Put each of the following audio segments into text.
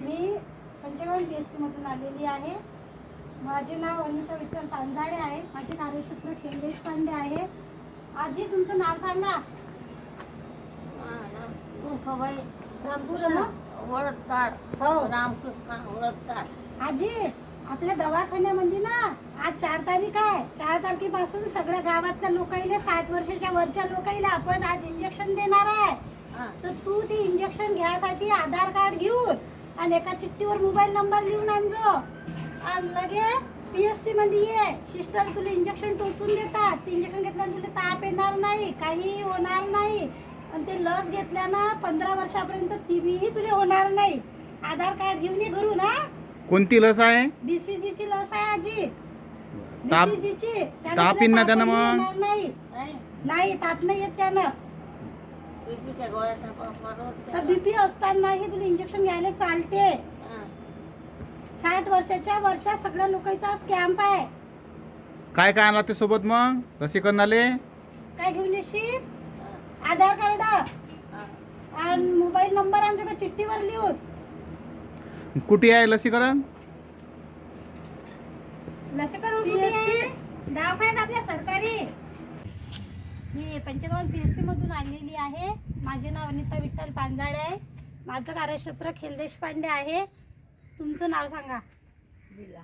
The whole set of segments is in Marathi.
मी पंचगण बी एस मधून आलेली आहे. माझे नाव अनिता विठ्ठल तांजाडे आहे. माझे कार्यक्षेत्र खेल देशपांडे आहे. आजी तुमचं नाव सांगा. तुफबाई रामकृष्ण? वळदकार हो. रामकृष्ण वळदकार आजी आपल्या दवाखान्यामध्ये ना आज चार तारीख आहे. चार तारखेपासून सगळ्या गावातल्या लोकाईले साठ वर्षाच्या वरच्या लोकाईला आपण आज इंजेक्शन देणार आहे. तर तू ते इंजेक्शन घ्यायसाठी आधार कार्ड घेऊन आणि एका चिठ्ठीवर मोबाईल नंबर लिहून आणजो. आणि लगे पीएससी मध्ये ये सिस्टर तुला इंजेक्शन टोचून देतात. ते इंजेक्शन घेतल्यानं तुला ताप येणार नाही काही होणार नाही. आणि ते लस घेतल्यानं पंधरा वर्षापर्यंत टीबीही तुला होणार नाही. आधार कार्ड घेऊन ये घरून हा. कोणती लस आहे? बीसीजी ची लस आहे आजी. ताप- BCG ची. त्यानं ताप तुला येईन ना त्यानं नाही मग? येणार नाही. नाही. नाही ताप नाही येत त्यानं. बीपीच्या गोळ्याचा वापर तर बीपी असतानाही तुला इंजेक्शन घ्यायला चालते. साठ वर्षाच्या वरच्या सगळ्या लोकांचा कॅम्प आहे. काय काय आणला ते सोबत मग? लसीकरणाले काय घेऊन येशील? आधार कार्ड. आणि मोबाईल नंबर आणते का चिठ्ठीवर लिहून. कुठे आहे लसीकरण? लसीकरण PSC? कुठे आहे? दवाखान्यात आपल्या सरकारी. मी पंचगण पी एस सी मधून आलेली आहे. माझे नाव अनिता विठ्ठल पांजाडे आहे. माझं कार्यक्षेत्र खेलदेश पांडे आहे. तुमचं नाव सांगा. दिला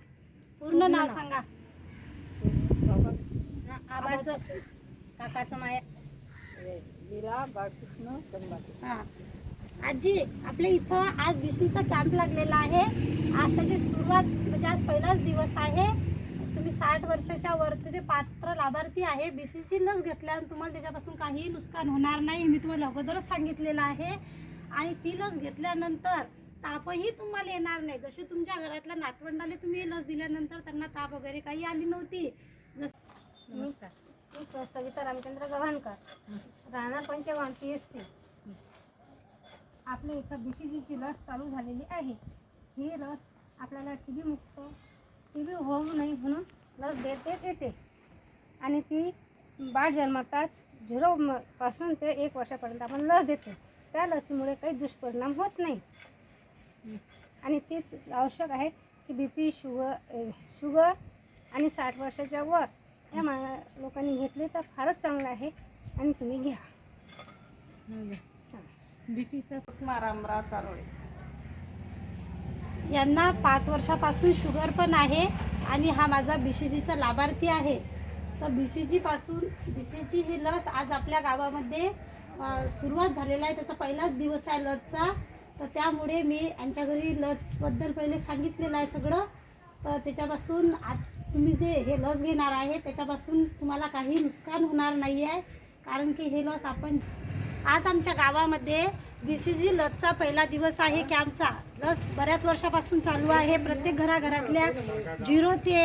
पूर्ण नाव सांगा. आबाचं काकाचं माया दिला बाळकृष्ण हा. आजी आपल्या इथं आज बीसीचा कॅम्प लागलेला आहे. आज त्याची सुरुवात म्हणजे आज पहिलाच दिवस आहे. तुम्ही साठ वर्षाच्या वरती ते पात्र लाभार्थी आहे. बीसीची लस घेतल्यानंतर तुम्हाला त्याच्यापासून काहीही नुकसान होणार नाही. मी तुम्हाला अगोदरच सांगितलेलं आहे. आणि ती लस घेतल्यानंतर तापही तुम्हाला येणार नाही. जसे तुमच्या घरातल्या नातवंडाला तुम्ही लस दिल्यानंतर त्यांना ताप वगैरे काही आली नव्हती. जस नमस्कार. मी सविता रामचंद्र गव्हाणकर. राहणार पंचगण पी एस सी. आपल्या इथं बी सी जीची लस चालू झालेली आहे. ही लस आपल्याला टी बी मुक्त टी बी होऊ नये म्हणून लस देते येते. आणि ती बाळ जन्मताच झिरो पासून ते एक वर्षापर्यंत आपण लस देतो. त्या लसीमुळे काही दुष्परिणाम होत नाही. आणि ती आवश्यक आहे की बी पी शुगर शुगर आणि साठ वर्षाच्या वर या मा लोकांनी घेतली तर फारच चांगलं आहे. आणि तुम्ही घ्या. मारामराव चारोळे. यांना पाच वर्षापासून शुगर पण आहे आणि हा माझा बी सी जीचा लाभार्थी आहे. तर बी सी जीपासून बी सी जी ही लस आज आपल्या गावामध्ये सुरुवात झालेला आहे. त्याचा पहिलाच दिवस आहे लसचा. तर त्यामुळे मी यांच्या घरी लसबद्दल पहिले सांगितलेलं आहे सगळं. तर त्याच्यापासून आज तुम्ही जे हे लस घेणार आहे त्याच्यापासून तुम्हाला काही नुकसान होणार नाही आहे कारण की हे लस आपण आज आमच्या गावामध्ये बी सी जी लसचा पहिला दिवस आहे कॅम्पचा लस बऱ्याच वर्षापासून चालू आहे. प्रत्येक घराघरातल्या झिरो ते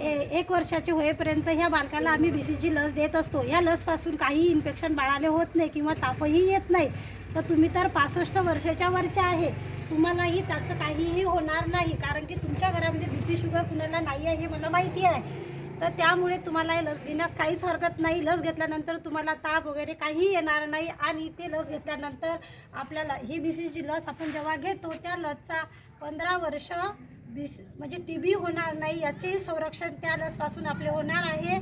ए- एक वर्षाचे होईपर्यंत ह्या बालकाला आम्ही बी सी जी लस देत असतो. या लसपासून काही इन्फेक्शन बाळाले होत नाही किंवा तापही येत नाही. तर तुम्ही तर पासष्ट वर्षाच्या वरच्या आहे. तुम्हालाही त्याचं काहीही होणार नाही. कारण की तुमच्या घरामध्ये बी पी शुगर कुणाला नाही आहे हे मला माहिती आहे. तर त्यामुळे तुम्हाला हे लस घेण्यास काहीच हरकत नाही. लस घेतल्यानंतर तुम्हाला ताप वगैरे काही येणार नाही आणि ते लस घेतल्यानंतर आपल्याला ही बी सी जी लस आपण जेव्हा घेतो त्या लसचा पंधरा वर्ष बीस म्हणजे टी बी होणार नाही. याचेही संरक्षण त्या लसपासून आपले होणार आहे.